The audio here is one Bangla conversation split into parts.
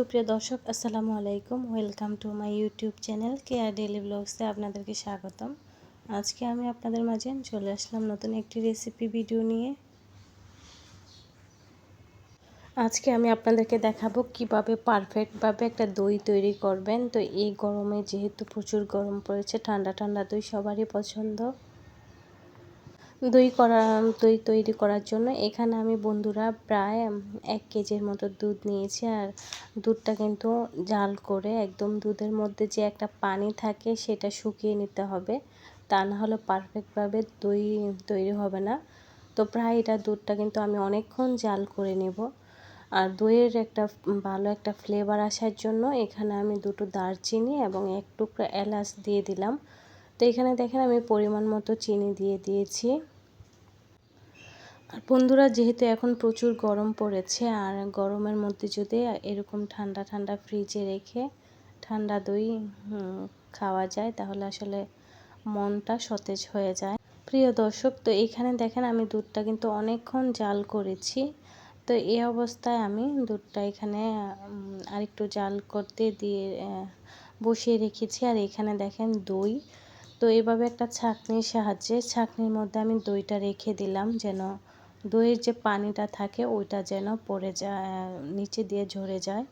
সুপ্রিয় দর্শক, আসসালামু আলাইকুম। Welcome to my YouTube channel care daily ব্লগসে আপনাদেরকে স্বাগতম। আজকে আমি আপনাদের মাঝে চলে আসলাম নতুন একটি রেসিপি ভিডিও নিয়ে। আজকে আমি আপনাদেরকে দেখাবো কীভাবে পারফেক্টভাবে একটা দই তৈরি করবেন। তো এই গরমে যেহেতু প্রচুর গরম পড়েছে, ঠান্ডা ঠান্ডা দই সবারই পছন্দ। দই করা, দই তৈরি করার জন্য। এখানে আমি বন্ধুরা প্রায় এক কেজির মতো দুধ নিয়েছি। আর দুধটা কিন্তু জাল করে একদম দুধের মধ্যে যে একটা পানি থাকে সেটা শুকিয়ে নিতে হবে। তা না হলে পারফেক্টভাবে দই তৈরি হবে না। তো প্রায় এটা দুধটা কিন্তু আমি অনেকক্ষণ জাল করে নেব। আর দইয়ের একটা ভালো একটা ফ্লেভার আসার জন্য এখানে আমি দুটো দারচিনি এবং এক টুকরো এলাচ দিয়ে দিলাম। তো এখানে দেখেন আমি পরিমাণ মতো চিনি দিয়ে দিয়েছি। আর বন্ধুরা, যেহেতু এখন প্রচুর গরম পড়েছে, আর গরমের মধ্যে যদি এরকম ঠান্ডা ঠান্ডা ফ্রিজে রেখে ঠান্ডা দই খাওয়া যায়, তাহলে আসলে মনটা সতেজ হয়ে যায়। প্রিয় দর্শক, তো এখানে দেখেন আমি দুধটা কিন্তু অনেকক্ষণ জাল করেছি। তো এই অবস্থায় আমি দুধটা এখানে আরেকটু জাল করতে দিয়ে বসিয়ে রেখেছি। আর এখানে দেখেন দই তো এভাবে একটা ছাঁকনির সাহায্যে, ছাঁকনির মধ্যে আমি দইটা রেখে দিলাম যেন দইয়ের যে পানিটা থাকে ওইটা যেন পড়ে যায় নিচে দিয়ে ঝরে যায়।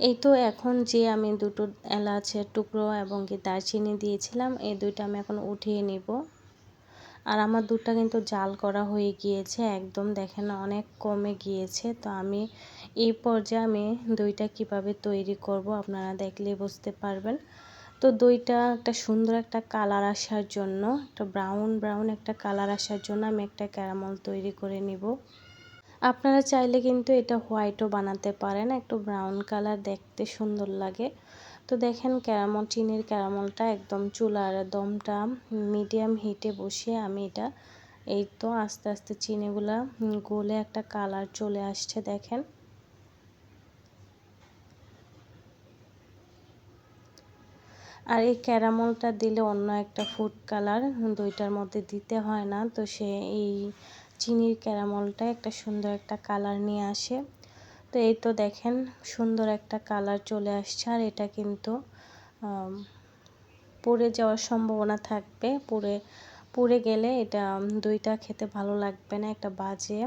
এই তো এখন যে আমি দুটো এলাচের টুকরো এবং কি দারচিনি দিয়েছিলাম, এই দুইটা আমি এখন উঠিয়ে নিব। আর আমার দুধটা কিন্তু জাল করা হয়ে গিয়েছে, একদম দেখেন অনেক কমে গিয়েছে। তো আমি এই পর্যায়ে আমি দইটা কীভাবে তৈরি করব আপনারা দেখলে বুঝতে পারবেন। তো দইটা একটা সুন্দর একটা কালার আসার জন্য, একটা ব্রাউন ব্রাউন একটা কালার আসার জন্য আমি একটা ক্যারামল তৈরি করে নিব। আপনারা চাইলে কিন্তু এটা হোয়াইটও বানাতে পারেন, একটু ব্রাউন কালার দেখতে সুন্দর লাগে। তো দেখেন ক্যারামল, চিনির ক্যারামলটা একদম চুলার দমটা মিডিয়াম হিটে বসিয়ে আমি এটা, এই তো আস্তে আস্তে চিনিগুলা গলে একটা কালার চলে আসছে দেখেন। আর এই ক্যারামলটা দিলে অন্য একটা ফুড কালার দইটার মধ্যে দিতে হয় না। তো সে এই চিনির ক্যারামলটা একটা সুন্দর একটা কালার নিয়ে আসে। তো এই তো দেখেন সুন্দর একটা কালার চলে আসছে আর এটা কিন্তু পুড়ে যাওয়ার সম্ভাবনা থাকবে। পুড়ে পুড়ে গেলে এটা দইটা খেতে ভালো লাগবে না, একটা বাজে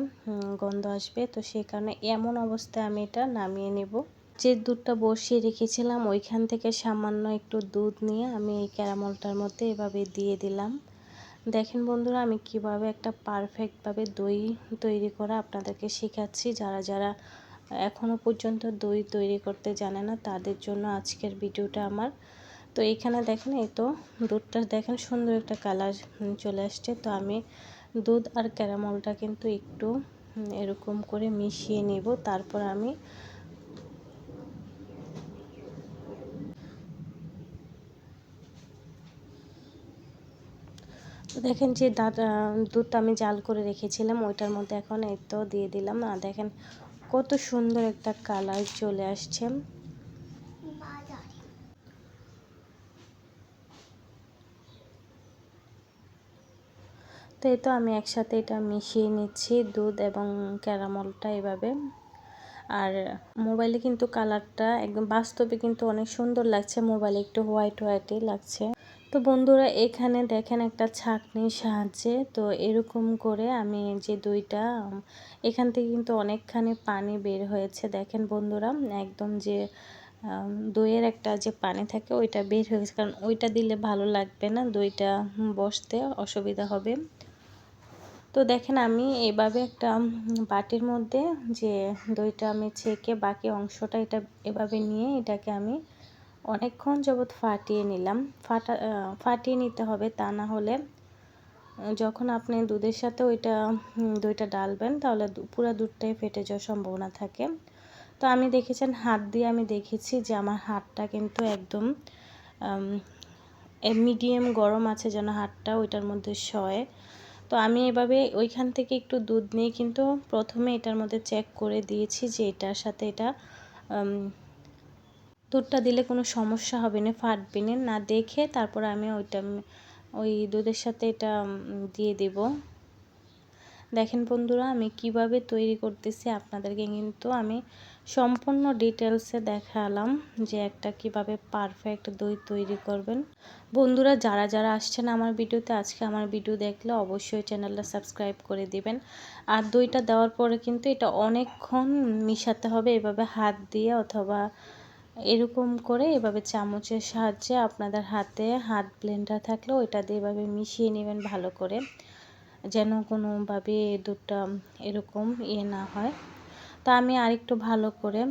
গন্ধ আসবে। তো সেই কারণে এমন অবস্থায় আমি এটা নামিয়ে নেব। যে দুধটা বসিয়ে রেখেছিলাম, ওইখান থেকে সামান্য একটু দুধ নিয়ে আমি এই ক্যারামলটার মধ্যে এভাবে দিয়ে দিলাম। দেখেন বন্ধুরা, আমি কীভাবে একটা পারফেক্টভাবে দই তৈরি করা আপনাদেরকে শেখাচ্ছি। যারা যারা এখনও পর্যন্ত দই তৈরি করতে জানে না, তাদের জন্য আজকের ভিডিওটা আমার। তো এখানে দেখেন, এই তো দুধটা দেখেন সুন্দর একটা কালার চলে আসছে। তো আমি দুধ আর ক্যারামলটা কিন্তু একটু এরকম করে মিশিয়ে নেব। তারপর আমি দেখেন যে দুধটা আমি জাল করে রেখেছিলাম, ওইটার মধ্যে এখন এই তো দিয়ে দিলাম। আর দেখেন কত সুন্দর একটা কালার চলে আসছে। তো তো আমি একসাথে এটা মিশিয়ে নিচ্ছি, দুধ এবং ক্যারামলটা এভাবে। আর মোবাইলে কিন্তু কালারটা একদম বাস্তবে কিন্তু অনেক সুন্দর লাগছে, মোবাইলে একটু হোয়াইট হোয়াইটই লাগছে। তো বন্ধুরা, এখানে দেখেন একটা ছাঁকনির সাহায্যে। তো এরকম করে আমি যে দইটা, এখান থেকে কিন্তু অনেকখানি পানি বের হয়েছে। দেখেন বন্ধুরা, একদম যে দইয়ের একটা যে পানি থাকে ওইটা বের হয়ে গেছে। কারণ ওইটা দিলে ভালো লাগবে না দইটা বসতে, অসুবিধা হবে। তো দেখেন আমি এভাবে একটা বাটির মধ্যে যে দইটা আমি ছেঁকে বাকি অংশটা এটা এভাবে নিয়ে এটাকে আমি অনেকক্ষণ যাবৎ ফাটিয়ে নিলাম। ফাটা ফাটিয়ে নিতে হবে তা না হলে যখন আপনি দুধের সাথে ওইটা দইটা ডালবেন, তাহলে পুরো দুধটাই ফেটে যাওয়ার সম্ভাবনা থাকে। তো আমি দেখেছেন, হাত দিয়ে আমি দেখেছি যে আমার হাতটা কিন্তু একদম মিডিয়াম গরম আছে যেন হাতটা ওইটার মধ্যে শয় তো আমি এভাবে ওইখান থেকে একটু দুধ নিয়ে কিন্তু প্রথমে এটার মধ্যে চেক করে দিয়েছি যে এটার সাথে এটা দুধটা দিলে কোনো সমস্যা হবে না, ফাটবে না। দেখে তারপর আমি ওইটা ওই দুধের সাথে এটা দিয়ে দেব। দেখেন বন্ধুরা, আমি কীভাবে তৈরি করতেছি আপনাদেরকে কিন্তু আমি সম্পূর্ণ ডিটেলসে দেখালাম যে একটা কীভাবে পারফেক্ট দই তৈরি করবেন। বন্ধুরা, যারা যারা আসছেন আমার ভিডিওতে, আজকে আমার ভিডিও দেখলে অবশ্যই চ্যানেলটা সাবস্ক্রাইব করে দিবেন। আর দইটা দেওয়ার পরে কিন্তু এটা অনেকক্ষণ মিশাতে হবে, এভাবে হাত দিয়ে অথবা এরকম করে এভাবে চামচের সাহায্যে আপনাদের হাতে হাত ব্লেন্ডার থাকলে ওইটা দিয়ে এভাবে মিশিয়ে নেবেন ভালো করে, যেন কোনোভাবে দুধটা এরকম ইয়ে না হয়। তা আমি আরেকটু ভালো করে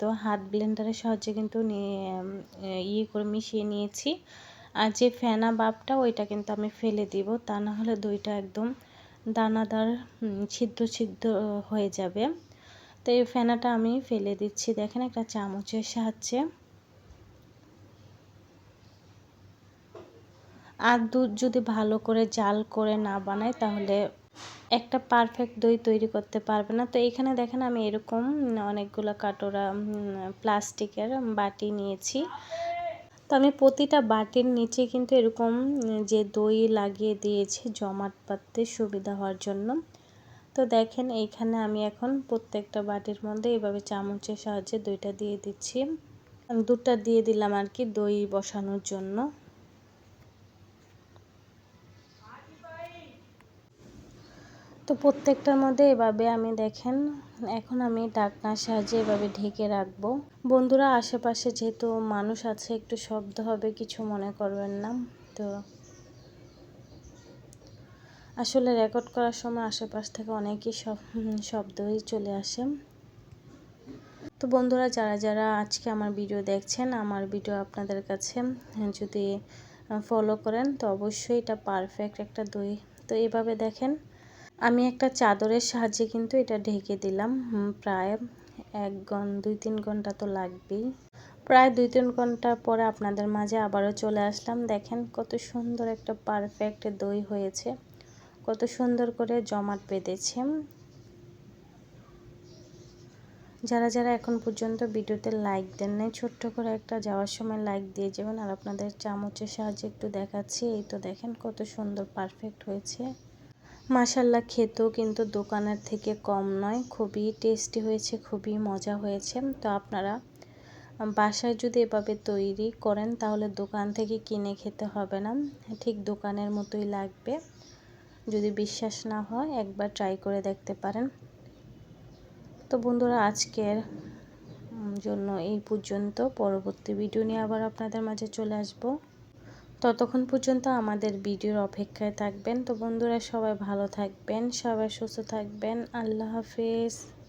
তো হাত ব্লেন্ডারের সাহায্যে কিন্তু ইয়ে করে মিশিয়ে নিয়েছি। আর যে ফেনা বাপটা ওইটা কিন্তু আমি ফেলে দিব, তা না হলে দইটা একদম দানাদার ছিদ্র ছিদ্র হয়ে যাবে। তো এই ফেনাটা আমি ফেলে দিচ্ছি। দেখেন একটা চামচের সাহায্যে। আর দুধ যদি ভালো করে জাল করে না বানায়, তাহলে একটা পারফেক্ট দই তৈরি করতে পারবে না। তো এখানে দেখেন আমি এরকম অনেকগুলো কাটোরা প্লাস্টিকের বাটি নিয়েছি। তো আমি প্রতিটা বাটির নিচে কিন্তু এরকম যে দই লাগিয়ে দিয়েছি, জমাট পাততে সুবিধা হওয়ার জন্য। তো দেখেন এইখানে আমি এখন প্রত্যেকটা বাটির মধ্যে এইভাবে চামচের সাহায্যে দইটা দিয়ে দিচ্ছি। দুধটা দিয়ে দিলাম আর কি দই বসানোর জন্য। তো প্রত্যেকটার মধ্যে এভাবে আমি দেখেন, এখন আমি ডাকনার সাহায্যে এভাবে ঢেকে রাখব। বন্ধুরা, আশেপাশে যেহেতু মানুষ আছে, একটু শব্দ হবে, কিছু মনে করবেন না। তো আসলে রেকর্ড করার সময় আশেপাশ থেকে অনেকই সব শব্দই চলে আসে। তো বন্ধুরা, যারা যারা আজকে আমার ভিডিও দেখছেন, আমার ভিডিও আপনাদের কাছে যদি ফলো করেন, তো অবশ্যই এটা পারফেক্ট একটা দই। তো এভাবে দেখেন, আমি একটা চাদরের সাহায্যে কিন্তু এটা ঢেকে দিলাম। প্রায় এক ঘন দুই তিন ঘণ্টা তো লাগবেই। প্রায় দুই তিন ঘণ্টা পরে আপনাদের মাঝে আবারও চলে আসলাম। দেখেন কত সুন্দর একটা পারফেক্ট দই হয়েছে। কত সুন্দর করে জমাট বেঁধেছে। যারা যারা এখন পর্যন্ত ভিডিওতে লাইক দেন নাই, ছোট্ট করে একটা যাওয়ার সময় লাইক দিয়ে যাবেন। আর আপনাদের চামচের সাহায্যে একটু দেখাচ্ছি। এই তো দেখেন কত সুন্দর পারফেক্ট হয়েছে। মাসাল্লা খেতেও কিন্তু দোকানের থেকে কম নয়, খুবই টেস্টি হয়েছে, খুবই মজা হয়েছে। তো আপনারা বাসায় যদি এভাবে তৈরি করেন, তাহলে দোকান থেকে কিনে খেতে হবে না। ঠিক দোকানের মতোই লাগবে। যদি বিশ্বাস না হয়, একবার ট্রাই করে দেখতে পারেন। তো বন্ধুরা, আজকের জন্য এই পর্যন্ত। পরবর্তী ভিডিও নিয়ে আবার আপনাদের মাঝে চলে আসব। ততক্ষণ পর্যন্ত আমাদের ভিডিওর অপেক্ষায় থাকবেন। তো বন্ধুরা, সবাই ভালো থাকবেন, সবাই সুস্থ থাকবেন। আল্লাহ হাফিজ।